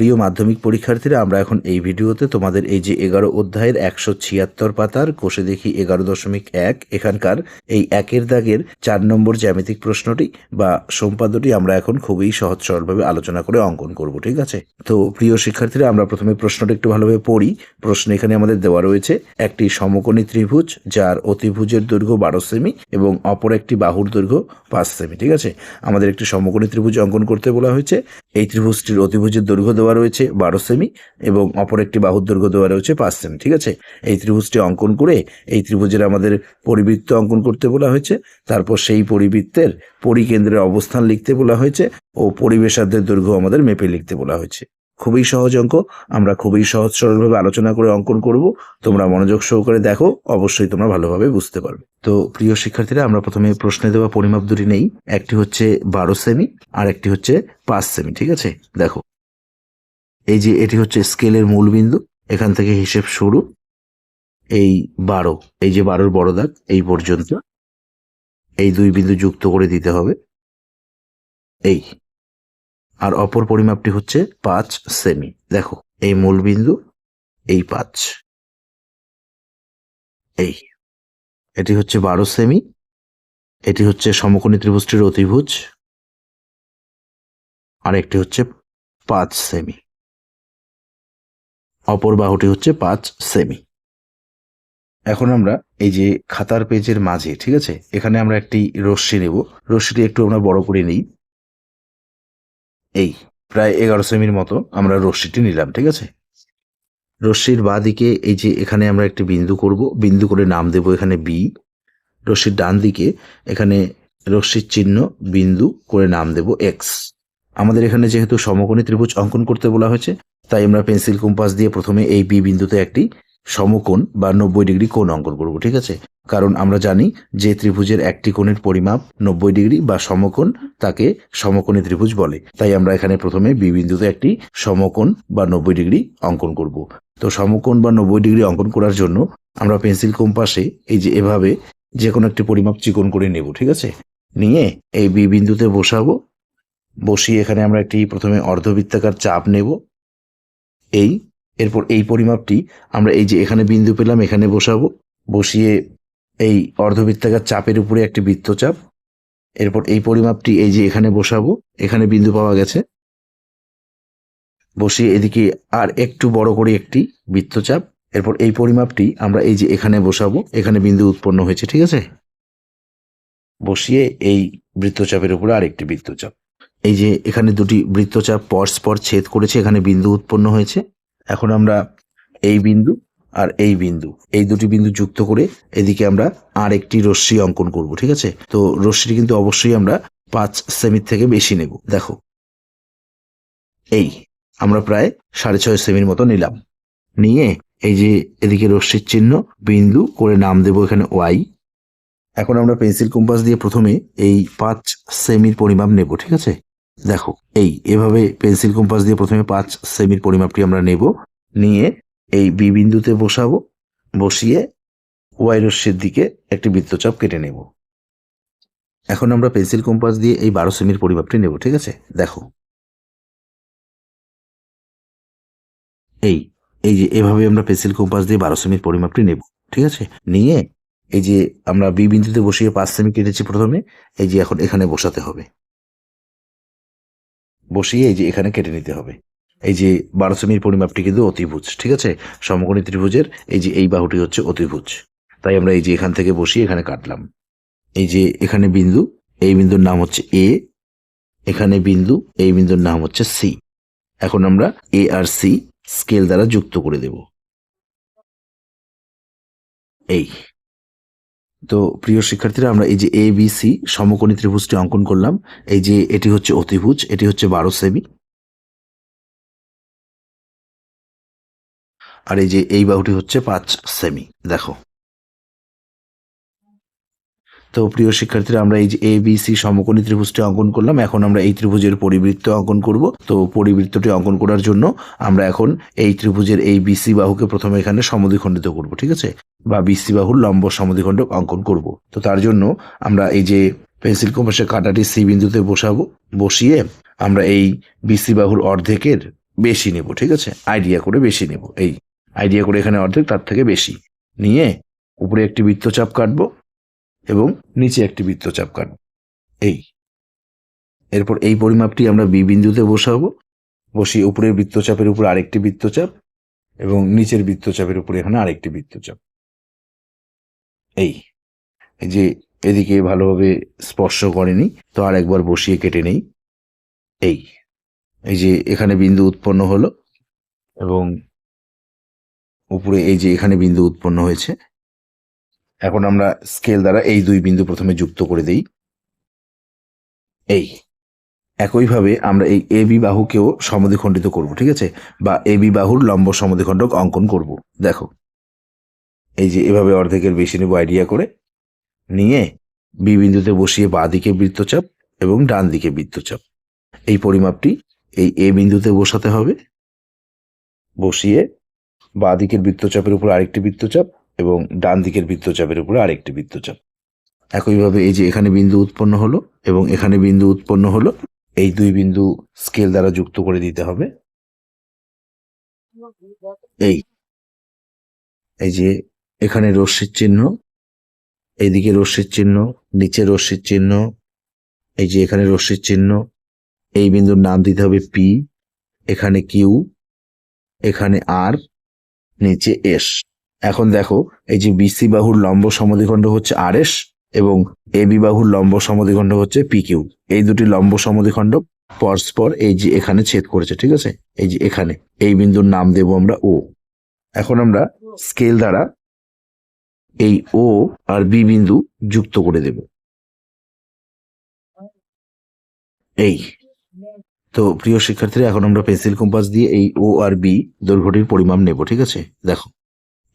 প্রিয় মাধ্যমিক পরীক্ষার্থীরা, আমরা এখন এই ভিডিওতে তোমাদের এই যে এগারো অধ্যায়ের একশো ছিয়াত্তর পাতার কোষে দেখি এগারো দশমিক এক এখানকার এই একের দাগের চার নম্বর জ্যামিতিক প্রশ্নটি বা সম্পাদ্যটি আমরা এখন খুবই সহজ সরলভাবে আলোচনা করে অঙ্কন করব, ঠিক আছে? তো প্রিয় শিক্ষার্থীরা, আমরা প্রথমে প্রশ্নটা একটু ভালোভাবে পড়ি। প্রশ্ন এখানে আমাদের দেওয়া রয়েছে, একটি সমকোণী ত্রিভুজ যার অতিভুজের দৈর্ঘ্য বারো সেমি এবং অপর একটি বাহুর দৈর্ঘ্য পাঁচ সেমি, ঠিক আছে? আমাদের একটি সমকোণী ত্রিভুজ অঙ্কন করতে বলা হয়েছে। এই ত্রিভুজটির অতিভুজের দৈর্ঘ্য দেওয়া রয়েছে বারো সেমি এবং অপর একটি বাহুর দৈর্ঘ্য দেওয়া রয়েছে পাঁচ সেমি, ঠিক আছে? এই ত্রিভুজটি অঙ্কন করে, এই ত্রিভুজের আমাদের পরিবৃত্ত অঙ্কন করতে বলা হয়েছে। তারপর সেই পরিবৃত্তের পরিকেন্দ্রের অবস্থান লিখতে বলা হয়েছে ও পরিবেশার্ধের দৈর্ঘ্য আমাদের মেপে লিখতে বলা হয়েছে। খুবই সহজ অঙ্ক, আমরা খুবই সহজ সরলভাবে আলোচনা করে অঙ্কন করব। তোমরা মনোযোগ সহকারে দেখো, অবশ্যই তোমরা ভালোভাবে বুঝতে পারবে। তো প্রিয় শিক্ষার্থীরা, আমরা প্রথমে প্রশ্নে দেওয়া পরিমাপ দুটি নেই। একটি হচ্ছে বারো সেমি আর একটি হচ্ছে পাঁচ সেমি, ঠিক আছে? দেখো এই যে এটি হচ্ছে স্কেলের মূল বিন্দু এখান থেকে হিসেব শুরু। এই বারো, এই যে বারোর বড় দাগ, এই পর্যন্ত। এই দুই বিন্দু যুক্ত করে দিতে হবে। এই। আর অপর পরিমাপটি হচ্ছে পাঁচ সেমি। দেখো, এই মূল বিন্দু এই পাঁচ। এই। এটি হচ্ছে বারো সেমি। এটি হচ্ছে সমকোণী ত্রিভুজটির অতিভুজ। আর একটি হচ্ছে পাঁচ সেমি। অপর বাহুটি হচ্ছে পাঁচ সেমি। এখন আমরা এই যে খাতার পেজের মাঝে, ঠিক আছে? এখানে আমরা একটি রশ্মি নেব। রশ্মিটি একটু আমরা বড় করে নিই। এই, প্রায় এগারো সেমির মতো আমরা রশ্মিটি নিলাম, ঠিক আছে? রশ্মির বাঁ দিকে এই যে এখানে আমরা একটি বিন্দু করব। বিন্দু করে নাম দেব এখানে বি রশ্মির ডান দিকে এখানে রশ্মির চিহ্ন, বিন্দু করে নাম দেব এক্স আমাদের এখানে যেহেতু সমকোণী ত্রিভুজ অঙ্কন করতে বলা হয়েছে তাই আমরা পেন্সিল কম্পাস দিয়ে প্রথমে এই বি বিন্দুতে একটি সমকোণ বা নব্বই ডিগ্রি কোণ অঙ্কন করব, ঠিক আছে? কারণ আমরা জানি যে ত্রিভুজের একটি কোণের পরিমাপ নব্বই ডিগ্রি বা সমকোণ তাকে সমকোণী ত্রিভুজ বলে। তাই আমরা এখানে প্রথমে বি বিন্দুতে একটি সমকোণ বা নব্বই ডিগ্রি অঙ্কন করব। তো সমকোণ বা নব্বই ডিগ্রি অঙ্কন করার জন্য আমরা পেন্সিল কম্পাসে এই যে এভাবে যে কোনো একটি পরিমাপ চিকন করে নেব, ঠিক আছে? নিয়ে এই বি বিন্দুতে বসাবো। বসিয়ে এখানে আমরা একটি প্রথমে অর্ধবৃত্তাকার চাপ নেব। এই, এরপর এই পরিমাপটি, আমরা এই যে এখানে বিন্দু পেলাম, এখানে বসাবো। বসিয়ে এই অর্ধবৃত্তাকার চাপের উপরে একটি বৃত্তচাপ। এরপর এই পরিমাপটি এই যে এখানে বসাবো, এখানে বিন্দু পাওয়া গেছে। বসিয়ে এদিকে আর একটু বড় করে একটি বৃত্তচাপ। এরপর এই পরিমাপটি আমরা এই যে এখানে বসাবো, এখানে বিন্দু উৎপন্ন হয়েছে, ঠিক আছে? বসিয়ে এই বৃত্তচাপের উপরে আরেকটি বৃত্তচাপ। এই যে এখানে দুটি বৃত্তচাপ পরস্পর ছেদ করেছে, এখানে বিন্দু উৎপন্ন হয়েছে। এখন আমরা এই বিন্দু আর এই বিন্দু, এই দুটি বিন্দু যুক্ত করে এদিকে আমরা আর একটি রশ্মি অঙ্কন করব, ঠিক আছে? তো রশ্মিটি কিন্তু অবশ্যই আমরা পাঁচ সেমির থেকে বেশি নেব। দেখো, এই আমরা প্রায় সাড়ে ছয় সেমির মতো নিলাম। নিয়ে এই যে এদিকে রশ্মির চিহ্ন, বিন্দু করে নাম দেব এখানে ওয়াই। এখন আমরা পেন্সিল, কম্পাস দিয়ে প্রথমে এই পাঁচ সেমির পরিমাপ নেব, ঠিক আছে? দেখো, এই, এভাবে পেন্সিল কম্পাস দিয়ে প্রথমে পাঁচ সেমির পরিমাপটি আমরা নেব। নিয়ে এই বি বিন্দুতে বসাবো, বসিয়ে ওয়াই রশ্মির দিকে একটি বৃত্তচাপ কেটে নেব। এখন আমরা পেন্সিল কম্পাস দিয়ে এই বারো সেমির পরিমাপটি নেব, ঠিক আছে? দেখো। এই এই যে, এভাবে আমরা পেন্সিল কম্পাস দিয়ে বারো সেমির পরিমাপটি নেব, ঠিক আছে? নিয়ে এই যে, আমরা বি বিন্দুতে বসিয়ে পাঁচ সেমি কেটেছি প্রথমে, এই যে, এখন এখানে বসাতে হবে। বসিয়ে এই যে এখানে কেটে নিতে হবে। এই যে বারো সেমির পরিমাপটি কিন্তু অতিভুজ, ঠিক আছে? সমকোণী ত্রিভুজের এই যে এই বাহুটি হচ্ছে অতিভুজ। তাই আমরা এই যে এখান থেকে বসিয়ে এখানে কাটলাম। এই যে এখানে বিন্দু, এই বিন্দুর নাম হচ্ছে এ এখানে বিন্দু, এই বিন্দুর নাম হচ্ছে সি এখন আমরা এ আর সি স্কেল দ্বারা যুক্ত করে দেব। এই। তো প্রিয় শিক্ষার্থীরা, আমরা এই যে এ বি সি সমকোণী ত্রিভুজটি অঙ্কন করলাম। এই যে এটি হচ্ছে অতিভুজ, এটি হচ্ছে বারো সেমি আর এই যে এই বাহুটি হচ্ছে পাঁচ সেমি দেখো। তো প্রিয় শিক্ষার্থীরা, আমরা এই যে এ বি সি সমকোণী ত্রিভুজটি অঙ্কন করলাম। এখন আমরা এই ত্রিভুজের পরিবৃত্ত অঙ্কন করব। তো পরিবৃত্তটি অঙ্কন করার জন্য আমরা এখন এই ত্রিভুজের এই বিসি বাহুকে প্রথমে এখানে সমদ্বিখণ্ডিত করব, ঠিক আছে? বা বিসি বাহুর লম্ব সমদ্বিখণ্ড অঙ্কন করব। তো তার জন্য আমরা এই যে পেন্সিল কম্পাসের কাঁটাটি সি বিন্দুতে বসাবো, বসিয়ে আমরা এই বিসি বাহুর অর্ধেকের বেশি নেব, ঠিক আছে? আইডিয়া করে বেশি নেব, এই আইডিয়া করে এখানে অর্ধেক, তার থেকে বেশি। নিয়ে উপরে একটি বৃত্তচাপ কাটবো এবং নিচে একটি বৃত্তচাপ কাটবো, এই। এরপর এই পরিমাপটি আমরা বি বিন্দুতে বসাবো, বসিয়ে উপরের বৃত্তচাপের উপর আরেকটি বৃত্তচাপ এবং নিচের বৃত্তচাপের উপরে এখানে আরেকটি বৃত্তচাপ। এই যে এদিকে ভালোভাবে স্পর্শ করেনি, তো আর একবার বসিয়ে কেটে নেই। এই এই যে এখানে বিন্দু উৎপন্ন হলো এবং উপরে এই যে এখানে বিন্দু উৎপন্ন হয়েছে। এখন আমরা স্কেল দ্বারা এই দুই বিন্দু প্রথমে যুক্ত করে দেই। এই, একইভাবে আমরা এই এ বি বাহুকেও সমদ্বিখণ্ডিত করব, ঠিক আছে? বা এ বি বাহুর লম্ব সমদ্বিখণ্ডক অঙ্কন করব। দেখো এই যে এভাবে অর্ধেকের বেশি নেব আইডিয়া করে নিয়ে বি বিন্দুতে বসিয়ে বাঁ দিকে বৃত্তচাপ এবং ডান দিকে বৃত্তচাপ। এই পরিমাপটি এই এ বিন্দুতে বসাতে হবে। বসিয়ে বাঁ দিকের বৃত্তচাপের উপর আরেকটি বৃত্তচাপ এবং ডান দিকের বৃত্তচাপের উপর আরেকটি বৃত্তচাপ। একইভাবে এই যে এখানে বিন্দু উৎপন্ন হলো এবং এখানে বিন্দু উৎপন্ন হলো, এই দুই বিন্দু স্কেল দ্বারা যুক্ত করে দিতে হবে। এই এই যে এখানে রশ্মির চিহ্ন এইদিকে রশ্মির চিহ্ন, নিচে রশ্মির চিহ্ন, এই যে এখানে রশ্মির চিহ্ন, এই বিন্দুর নাম দিতে হবে পি, এখানে কিউ, এখানে আর, নিচে এস। এখন দেখো, এই যে বিসি বাহুর লম্ব সমদ্বিখণ্ড হচ্ছে আর এস এবং এ বি বাহুর লম্ব সমদ্বিখণ্ড হচ্ছে পি কিউ। এই দুটি লম্ব সমদ্বিখণ্ড পরস্পর এই যে এখানে ছেদ করেছে, ঠিক আছে? এই যে এখানে, এই বিন্দুর নাম দেব আমরা ও। এখন আমরা স্কেল দ্বারা এই ও আর বি বিন্দু যুক্ত করে দেব। এই। তো প্রিয় শিক্ষার্থীরা, এখন আমরা পেন্সিল কম্পাস দিয়ে এই ও আর বি দৈর্ঘ্যটির পরিমাপ নেব, ঠিক আছে? দেখো।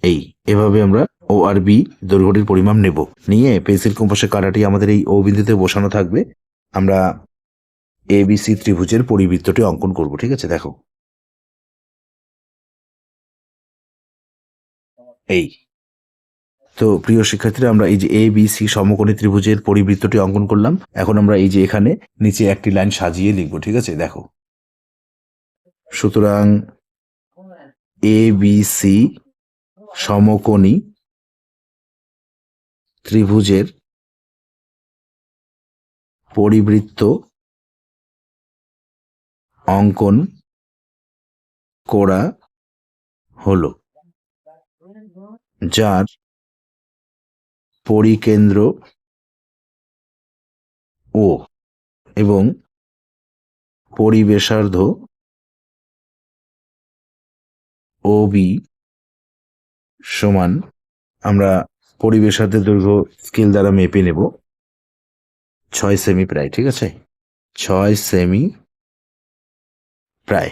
এই, এভাবে আমরা ও আর বি দৈর্ঘ্যটির পরিমাপ নেব। নিয়ে পেন্সিল কম্পাসের কাঁটাটি আমাদের এই ও বিন্দুতে বসানো থাকবে। আমরা এ, বি, সি ত্রিভুজের পরিবৃত্তটি অঙ্কন করব, ঠিক আছে? দেখো। এই। তো প্রিয় শিক্ষার্থীরা, আমরা এই যে এ বি সি সমকোণী ত্রিভুজের পরিবৃত্তটি অঙ্কন করলাম। এখন আমরা এই যে এখানে নিচে একটি লাইন সাজিয়ে লিখব, ঠিক আছে? দেখো। সুতরাং এ বি সি সমকোণী ত্রিভুজের পরিবৃত্ত অঙ্কন করা হলো, যার পরিকেন্দ্র ও এবং পরিবেশার্ধ ও বি সমান আমরা পরিবেশার্ধের দৈর্ঘ্য স্কেল দ্বারা মেপে নেব। ছয় সেমি প্রায় ঠিক আছে? ছয় সেমি প্রায়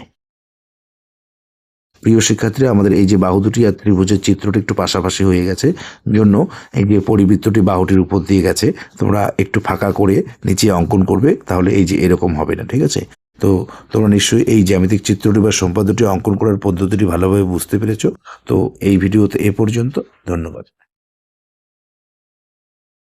প্রিয় শিক্ষার্থীরা, আমাদের এই যে বাহু দুটি আর ত্রিভুজের চিত্রটি একটু পাশাপাশি হয়ে গেছে। জন্য এই যে পরিবৃত্তটি বাহুটির উপর দিয়ে গেছে, তোমরা একটু ফাঁকা করে নিচে অঙ্কন করবে, তাহলে এই যে এরকম হবে না, ঠিক আছে? তো তোমরা নিশ্চয়ই এই জ্যামিতিক চিত্রটি বা সম্পাদ্যটি অঙ্কন করার পদ্ধতিটি ভালোভাবে বুঝতে পেরেছ। তো এই ভিডিওতে এ পর্যন্ত, ধন্যবাদ।